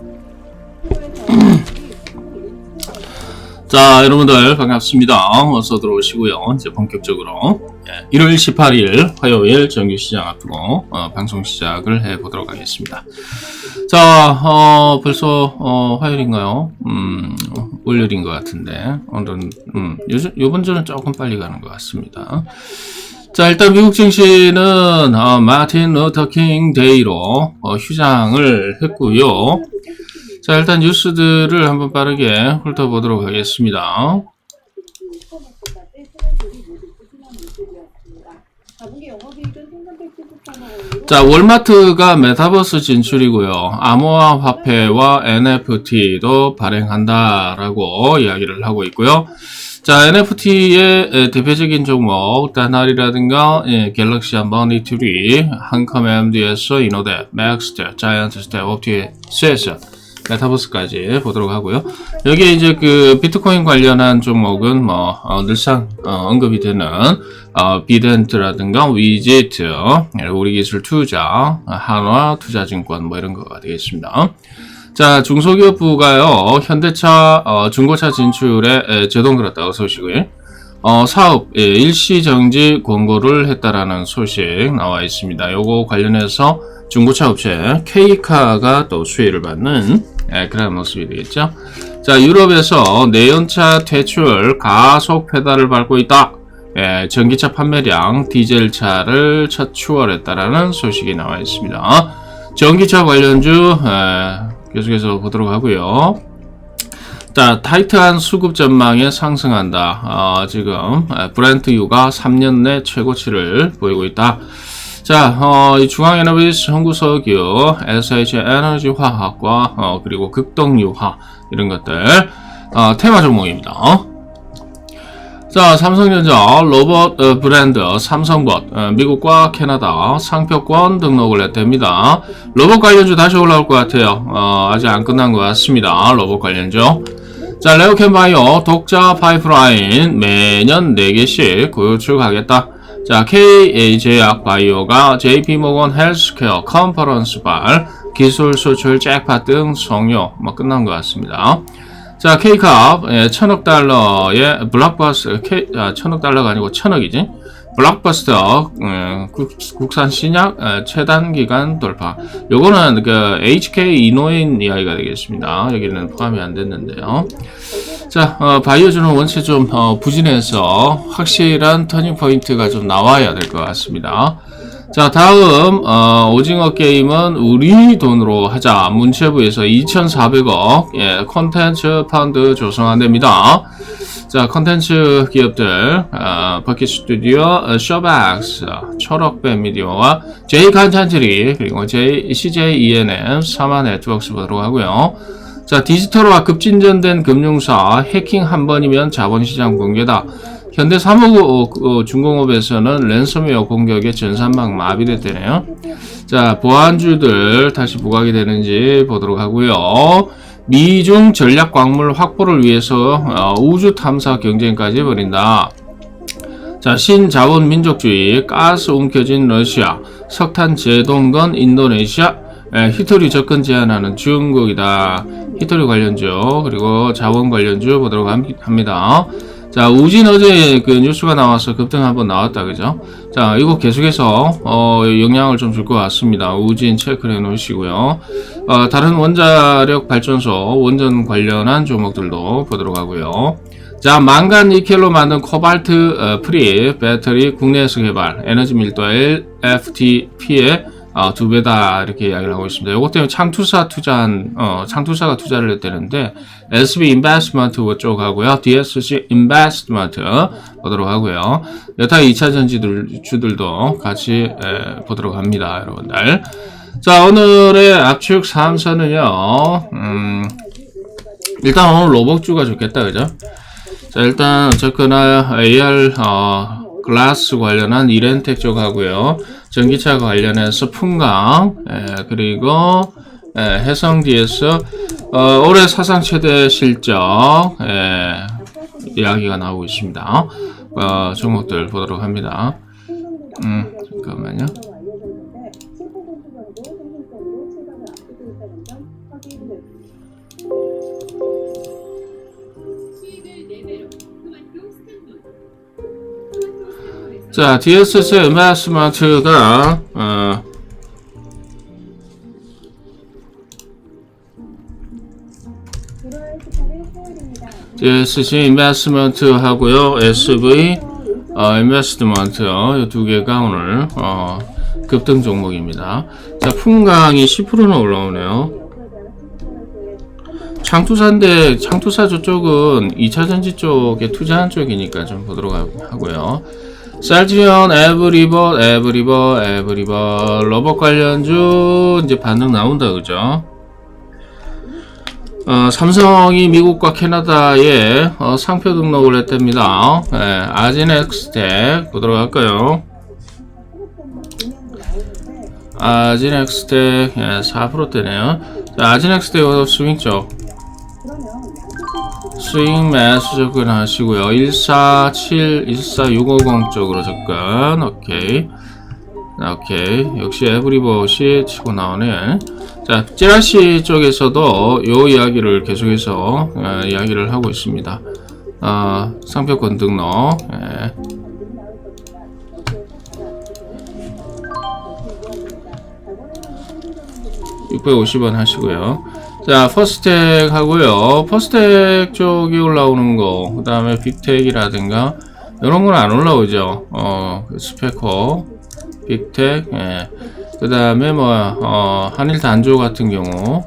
자, 여러분들 반갑습니다. 어서 들어오시고요. 이제 본격적으로 예, 1월 18일 화요일 정규 시장 앞두고 어, 방송 시작을 해 보도록 하겠습니다. 자, 어, 벌써 어, 화요일인가요? 음, 월요일인 것 같은데 오늘은 음, 요즘 요번 주는 조금 빨리 가는 것 같습니다. 자, 일단 미국 증시는 어, 마틴 루터킹 데이로 어, 휴장을 했고요. 자, 일단 뉴스들을 한번 빠르게 훑어보도록 하겠습니다. 자, 월마트가 메타버스 진출이고요. 암호화 화폐와 NFT도 발행한다라고 이야기를 하고 있고요. 자, NFT의 대표적인 종목, 다날이라든가, 예, 갤럭시 한번이2리 한컴 MD에서 이노데, 맥스터, 자이언트 스텝, 옵티, 세서, 메타버스까지 보도록 하고요. 여기에 이제 그 비트코인 관련한 종목은 뭐 어, 늘상 어, 언급이 되는 어, 비덴트라든가 위지트, 예, 우리 기술 투자, 한화 투자증권 뭐 이런 거가 되겠습니다. 자 중소기업부가요 현대차 어, 중고차 진출에 에, 제동 들었다고 소식을 어, 사업 예, 일시 정지 권고를 했다라는 소식 나와 있습니다. 요거 관련해서 중고차 업체 K카가 또 수혜를 받는 예, 그런 모습이 되겠죠. 자, 유럽에서 내연차 퇴출 가속 페달을 밟고 있다. 예, 전기차 판매량 디젤차를 첫 추월했다라는 소식이 나와 있습니다. 전기차 관련주 예, 계속해서 보도록 하고요. 자, 타이트한 수급 전망에 상승한다. 어, 지금 브렌트 유가 3년 내 최고치를 보이고 있다. 자, 어, 이 중앙에너비스 연구소교, SH 에너지 화학과, 어, 그리고 극동유화, 이런 것들, 어, 테마 종목입니다. 자, 삼성전자 로봇 어, 브랜드 삼성봇 어, 미국과 캐나다 상표권 등록을 했답니다. 로봇 관련주 다시 올라올 것 같아요. 어, 아직 안 끝난 것 같습니다. 로봇 관련주. 자, 레오캔바이오 독자 파이프라인 매년 4개씩 구축하겠다. 자, KA제약 바이오가 JP모건 헬스케어 컨퍼런스 발 기술 수출 잭팟 등 성료 뭐 끝난 것 같습니다. 자, K캅 예, 천억 달러의 블록버스터 K, 아, 천억 달러가 아니고 천억이지. 블록버스터 예, 국, 산 신약 예, 최단 기간 돌파. 요거는 그 HK 이노인 이야기가 되겠습니다. 여기는 포함이 안 됐는데요. 자, 어, 바이오주는 원체 좀 어, 부진해서 확실한 터닝 포인트가 좀 나와야 될 것 같습니다. 자, 다음 어, 오징어 게임은 우리 돈으로 하자. 문체부에서 2,400억 예, 콘텐츠 펀드 조성한답니다. 자, 콘텐츠 기업들 어, 버킷 스튜디오, 어, 쇼박스, 초록배 미디어와 J 컨텐츠리 그리고 J, CJ ENM, 사마 네트워크스 보도록 하고요. 자, 디지털화 급진전된 금융사 해킹 한 번이면 자본시장 붕괴다. 현대 사무 중공업에서는 랜섬웨어 공격에 전산망 마비됐대네요. 자, 보안주들 다시 부각이 되는지 보도록 하고요. 미중 전략 광물 확보를 위해서 어, 우주 탐사 경쟁까지 벌인다. 자, 신자원 민족주의, 가스 움켜진 러시아, 석탄 제동건 인도네시아, 에, 히토리 접근 제한하는 중국이다. 히토리 관련주 그리고 자원 관련주 보도록 합니다. 자 우진 어제 그 뉴스가 나와서 급등 한번 나왔다 그죠? 자 이거 계속해서 어, 영향을 좀 줄 것 같습니다. 우진 체크를 해 놓으시고요. 어, 다른 원자력 발전소 원전 관련한 종목들도 보도록 하고요. 자, 망간 니켈로 만든 코발트 어, 프리 배터리 국내에서 개발 에너지 밀도 LFTP에 어, 두 배다 이렇게 이야기를 하고 있습니다. 이것 때문에 창투사 투자한 어, 창투사가 투자를 했다는데 SB 인베스트먼트 쪽하고요, DSC 인베스트먼트 보도록 하고요. 여타 2차 전지들 주들도 같이 에, 보도록 합니다, 여러분들. 자, 오늘의 압축 3선은요. 음, 일단 오늘 로봇주가 좋겠다, 그죠? 자, 일단 어쨌거나 AR 어, 글라스 관련한 이렌텍 쪽하고요. 전기차 관련해서 풍강, 에, 그리고 에, 해성D에서 어, 올해 사상 최대 실적 에, 이야기가 나오고 있습니다. 어, 종목들 보도록 합니다. 음, 잠깐만요. 자, DSC 인베스트먼트가 어, DSC 인베스트먼트 하고요. SV 어, 인베스트먼트 이두 개가 오늘 어, 급등 종목입니다. 자, 풍강이 10%나 올라오네요. 창투사인데 창투사 저쪽은 2차전지 쪽에 투자한 쪽이니까 좀 보도록 하- 하고요. 셀트리온, 에브리버, 에브리버, 에브리버, 러버 관련주 이제 반응 나온다 그죠? 어, 삼성이 미국과 캐나다에 어, 상표 등록을 했답니다. 예, 아진엑스텍 보도록 할까요? 아진엑스텍 예, 4%대네요. 자, 아진엑스텍 스윙 쪽 스윙 매수 접근 하시고요. 147, 14650 쪽으로 접근. 오케이. 자, 오케이. 역시 에브리버시 치고 나오네. 자, 찌라시 쪽에서도 요 이야기를 계속해서 어, 이야기를 하고 있습니다. 어, 상표권 등록. 예. (650원) 하시고요. 자, 퍼스텍 하고요. 퍼스텍 쪽이 올라오는 거, 그 다음에 빅텍이라든가, 이런 건 안 올라오죠. 어, 스페커, 빅텍, 예. 그 다음에 뭐, 어, 한일 단조 같은 경우,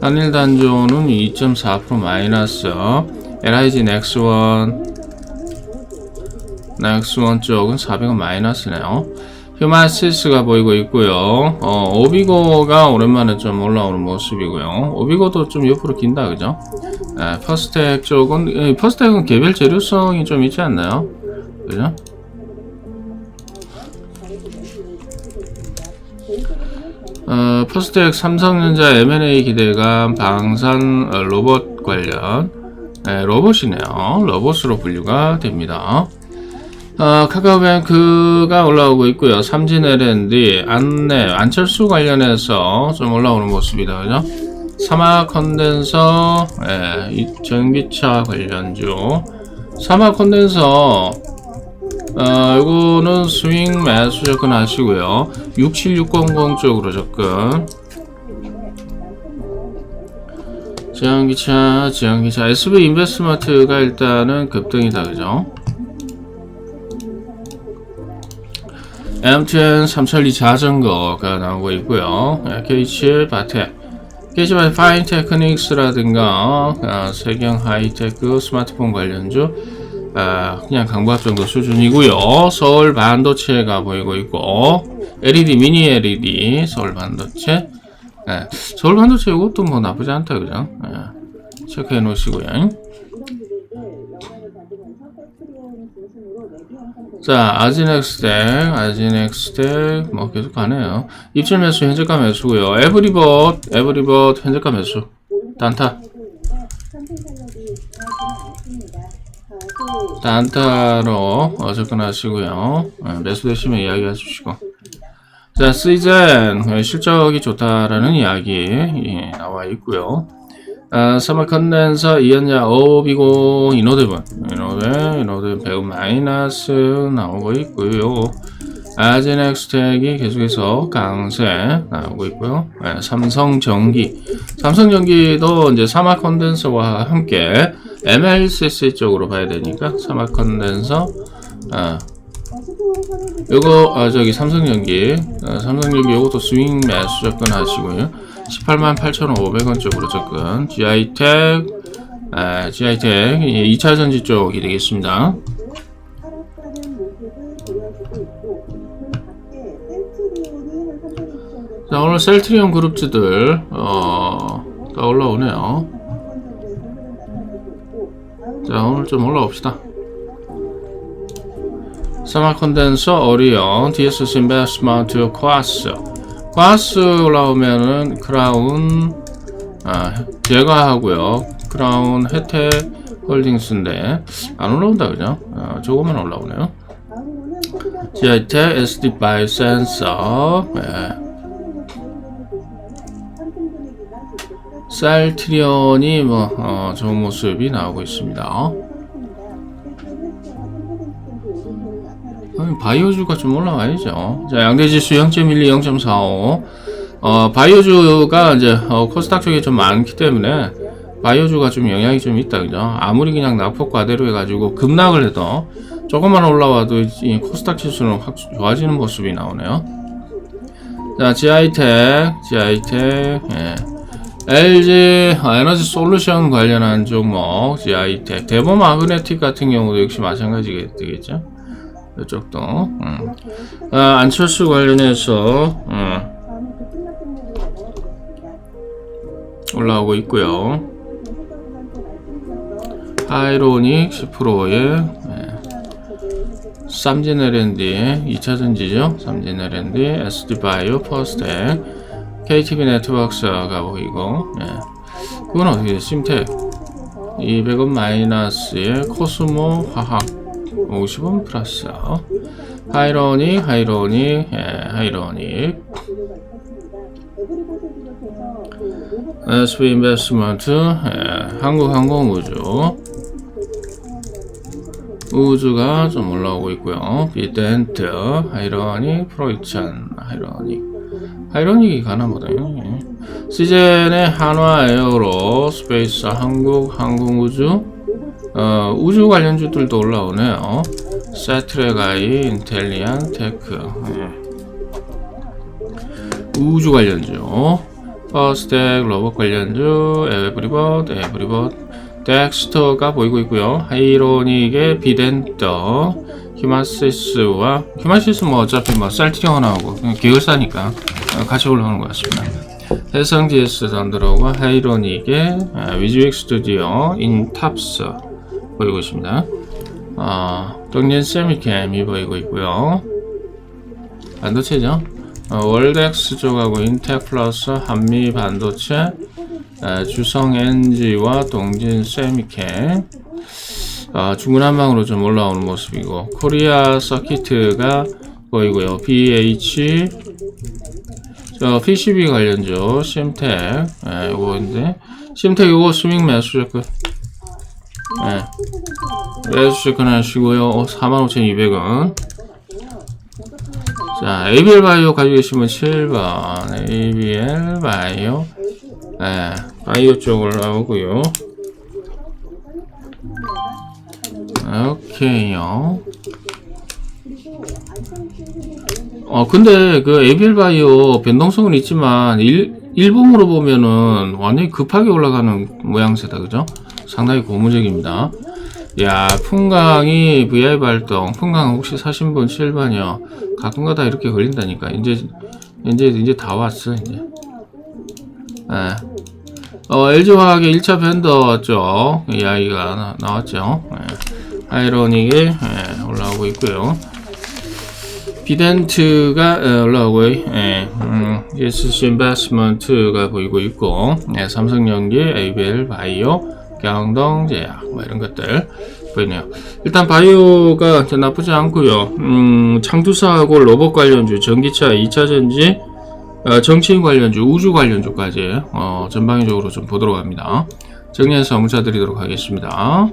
한일 단조는 2.4% 마이너스, LIG 넥스원, 넥스원 쪽은 400원 마이너스네요. 휴마시스가 보이고 있고요. 어, 오비고가 오랜만에 좀 올라오는 모습이고요. 오비고도 좀 옆으로 긴다, 그죠? 예, 퍼스텍 쪽은, 예, 퍼스텍은 개별 재료성이 좀 있지 않나요? 그죠? 어, 퍼스텍 삼성전자 M&A 기대감 방산 어, 로봇 관련 예, 로봇이네요. 로봇으로 분류가 됩니다. 어, 카카오뱅크가 올라오고 있고요. 삼진 L&D, 안내, 안철수 관련해서 좀 올라오는 모습이다. 그죠? 사마 컨덴서, 예, 이 전기차 관련주. 사마 컨덴서, 어, 요거는 스윙 매수 접근하시고요. 67600 쪽으로 접근. 지연기차, 지연기차. SV 인베스트먼트가 일단은 급등이다. 그죠? MTN 3002 자전거가 나오고 있고요. KH 바텍, KH 바텍 파인 테크닉스라든가 아, 세경 하이테크 스마트폰 관련주 아, 그냥 강보합 정도 수준이고요. 서울 반도체가 보이고 있고 LED 미니 LED 서울 반도체 예, 서울 반도체 이것도 뭐 나쁘지 않다 그죠? 예, 체크해 놓으시고요. 자, 아지넥스텍, 아지넥스텍, 뭐 계속 가네요. 입질 매수, 현재가 매수고요. 에브리봇, 에브리봇, 현재가 매수. 단타. 단타로 어, 접근하시고요. 어, 매수되시면 이야기해 주시고. 자, 어, 실적이 좋다라는 이야기 예, 나와 있고요. 아, 사마 컨덴서 이연야 오비고 이노드분 이노드 이노드 배우 마이너스 나오고 있고요. 아젠엑스텍이 계속해서 강세 나오고 있고요. 네, 삼성전기 삼성전기도 이제 사마 컨덴서와 함께 MLCC 쪽으로 봐야 되니까 사마 컨덴서 아, 요거 아 저기 삼성전기 아, 삼성전기 요것도 스윙 매수 접근하시고요. 18만 8,500원 쪽으로 접근. GI텍, 아, GI텍 2차 전지 쪽이 되겠습니다. 자 오늘 셀트리온 그룹주들 어, 다 올라오네요. 자 오늘 좀 올라옵시다. 사마 컨덴서, 어리온, DSC 인베스트먼트, 코아스 과스 올라오면은 크라운 아 제거하고요 크라운 혜택 홀딩스인데 안 올라온다 그죠 아, 조금만 올라오네요 지하이텍 SD 바이 센서 예. 쌀트리온이 뭐 어, 좋은 모습이 나오고 있습니다. 바이오주가 좀 올라와야죠. 자, 양대지수 0.12, 0.45. 어, 바이오주가 이제 어, 코스닥 쪽에 좀 많기 때문에 바이오주가 좀 영향이 좀 있다, 그죠? 아무리 그냥 낙폭 과대로 해가지고 급락을 해도 조금만 올라와도 이 코스닥 지수는 확 좋아지는 모습이 나오네요. 자, GI텍, GI텍, 예. LG 어, 에너지 솔루션 관련한 종목, GI텍, 대범 마그네틱 같은 경우도 역시 마찬가지겠죠? 이쪽도, 음. 아, 안철수 관련해서, 음, 올라오고 있고요. 하이로닉 10%의 삼진 L&D 2차전지죠. 삼진 L&D, SD바이오, 퍼스텍, KTB 네트워크스가 보이고 예. 그건 어떻게 돼? 심텍 200원 마이너스에 코스모 화학 50원 플러스 하이로닉 하이로닉 예, 하이로닉 SB 인베스트먼트 예, 한국항공우주. 우주가 좀 올라오고 있고요. 비덴트 하이로닉 프로이천 하이로닉 하이로닉이 가나 보다요. 예. 시젠의 한화 에어로 스페이스 한국 항공우주 어, 우주 관련주들도 올라오네요. 세트레가이 인텔리안 테크. 예. 우주 관련주. 퍼스텍 로봇 관련주 에브리봇 에브리봇. 덱스터가 보이고 있고요. 하이로닉의 비덴터 휴마시스와 휴마시스 뭐 어차피 뭐 셀트리온 하고 그냥 계열사니까 어, 같이 올라오는 것 같습니다. 해성 DS 던드로와 하이로닉의 아, 위즈윅 스튜디오 인탑스 보이고 있습니다. 어, 동년 세미캠이 보이고 있고요. 반도체죠? 어, 월덱스 쪽하고 인텍 플러스 한미 반도체 에, 주성 NG와 동진 세미캠 어, 중구난방으로 좀 올라오는 모습이고 코리아 서키트가 보이고요. BH 저 PCB 관련주 심텍 예, 요거인데 심텍 요거 스밍 매수체크 예, 매수체크 하시고요. 45,200원. 자, ABL 바이오 가지고 계시면 7번. ABL 바이오. 네, 바이오 쪽으로 나오고요. 오케이요. 어 근데 그 ABL 바이오 변동성은 있지만 일, 일봉으로 보면은 완전히 급하게 올라가는 모양새다 그죠? 상당히 고무적입니다 야, 풍강이 VI 발동, 풍강 혹시 사신 분 7번이요. 가끔가다 이렇게 걸린다니까. 이제, 이제, 이제 다 왔어, 이제. 예. 어, LG화학의 1차 벤더 쪽, 이야기가 나, 나왔죠. 예. 아이로닉이, 예, 올라오고 있고요. 비덴트가 예, 올라오고, 예, 음, ESC 인베스먼트가 보이고 있고, 예, 삼성전기, ABL, 바이오, 경동제약 뭐 이런 것들 보이네요. 일단 바이오가 나쁘지 않고요. 음, 창투사하고 로봇 관련주, 전기차, 2차 전지, 어, 정치인 관련주, 우주 관련주까지 어, 전방위적으로 좀 보도록 합니다. 정리해서 문자 드리도록 하겠습니다.